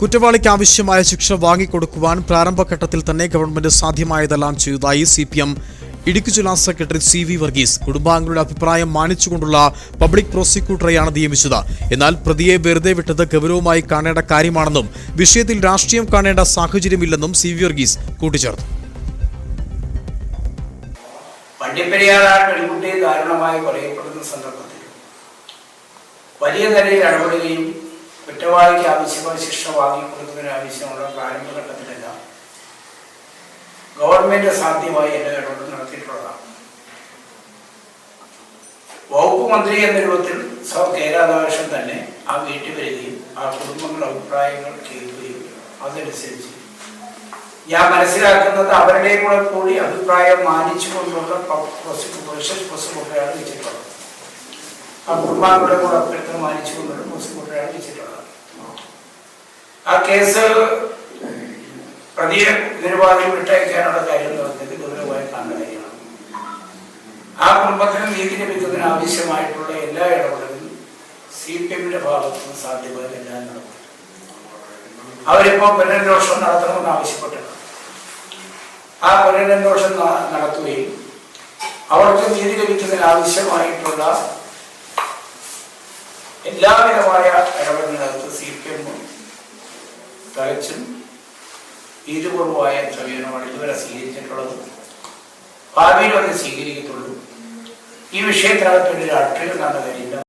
കുറ്റവാളിക്ക് ആവശ്യമായ ശിക്ഷ വാങ്ങിക്കൊടുക്കുവാൻ പ്രാരംഭഘട്ടത്തിൽ തന്നെ ഗവൺമെന്റ് സാധ്യമായതെല്ലാം ചെയ്തതായി സി പി എം ഇടുക്കി ജില്ലാ സെക്രട്ടറി സി വി വർഗീസ് കുടുംബാംഗങ്ങളുടെ അഭിപ്രായം മാനിച്ചുകൊണ്ടുള്ള പബ്ലിക് പ്രോസിക്യൂട്ടറെയാണ് നിയമിച്ചത്. എന്നാൽ പ്രതിയെ വെറുതെ വിട്ടത് ഗൗരവമായി കാണേണ്ട കാര്യമാണെന്നും വിഷയത്തിൽ രാഷ്ട്രീയം കാണേണ്ട സാഹചര്യമില്ലെന്നും സി വി വർഗീസ് കൂട്ടിച്ചേർത്തു. വണ്ടിപ്പെരിയാറാർ പെൺകുട്ടി ദാരുണമായി കൊലയപ്പെടുന്ന സന്ദർഭത്തിൽ വലിയ നിലയിൽ ഇടപെടുകയും കുറ്റവാളിക്ക് ആവശ്യമായ ശിക്ഷ വാങ്ങിക്കൊടുക്കുന്നതിന് ആവശ്യമുള്ള പ്രാരംഭഘട്ടത്തിലെല്ലാം ഗവൺമെന്റ് സാധ്യമായി എല്ലാ ഇടപെടൽ നടത്തിയിട്ടുള്ളതാണ്. വകുപ്പ് മന്ത്രി എന്ന രൂപത്തിൽ സൗ കെ തന്നെ ആ വീട്ടിൽ വരികയും ആ കുടുംബങ്ങളുടെ അഭിപ്രായങ്ങൾ കേൾക്കുകയും അതനുസരിച്ച്. ഞാൻ മനസ്സിലാക്കുന്നത് അവരുടെ കൂടെ കൂടി അഭിപ്രായം മാനിച്ചുകൊണ്ടുള്ള പ്രോസിക്യൂഷൻ പ്രോസിക്യൂട്ടറാണ് വെച്ചിട്ടുള്ളത്. ആ കുടുംബാംഗങ്ങളുടെ കൂടെ അഭ്യർത്ഥന മാനിച്ചുകൊണ്ടുള്ള പ്രോസിക്യൂട്ടറാണ് വെച്ചിട്ടുള്ളത്. ആ കേസ് പ്രതിയെ നിരുപാധികം വിട്ടയക്കാനുള്ള കാര്യം നടത്തിയത് ഗൗരവമായി കാര്യമാണ്. ആ കുടുംബത്തിന് നീതി ലഭിക്കുന്നതിന് ആവശ്യമായിട്ടുള്ള എല്ലാ ഇടപെടലും സി പി എമ്മിന്റെ ഭാഗത്ത് നിന്ന് സാധ്യമായ എല്ലാം നടക്കും അവരിപ്പോ പുനരന്വേഷണം നടത്തണമെന്ന് ആവശ്യപ്പെട്ടിട്ടുണ്ട്. ആ പുനരന്വേഷണം നടത്തുകയും അവർക്ക് നീതി ലഭിക്കുന്നതിന് ആവശ്യമായിട്ടുള്ള എല്ലാവിധമായ ഇടപെടലിനകത്ത് സി പി എം തികച്ചും നീതിപൂർവമായ സമീപനമാണ് ഇതുവരെ സ്വീകരിച്ചിട്ടുള്ളത്? ഭാവിയിൽ അത് സ്വീകരിക്കത്തുള്ളൂ. ഈ വിഷയത്തിനകത്ത് ഒരു രാഷ്ട്രീയം കാണുന്ന കാര്യമില്ല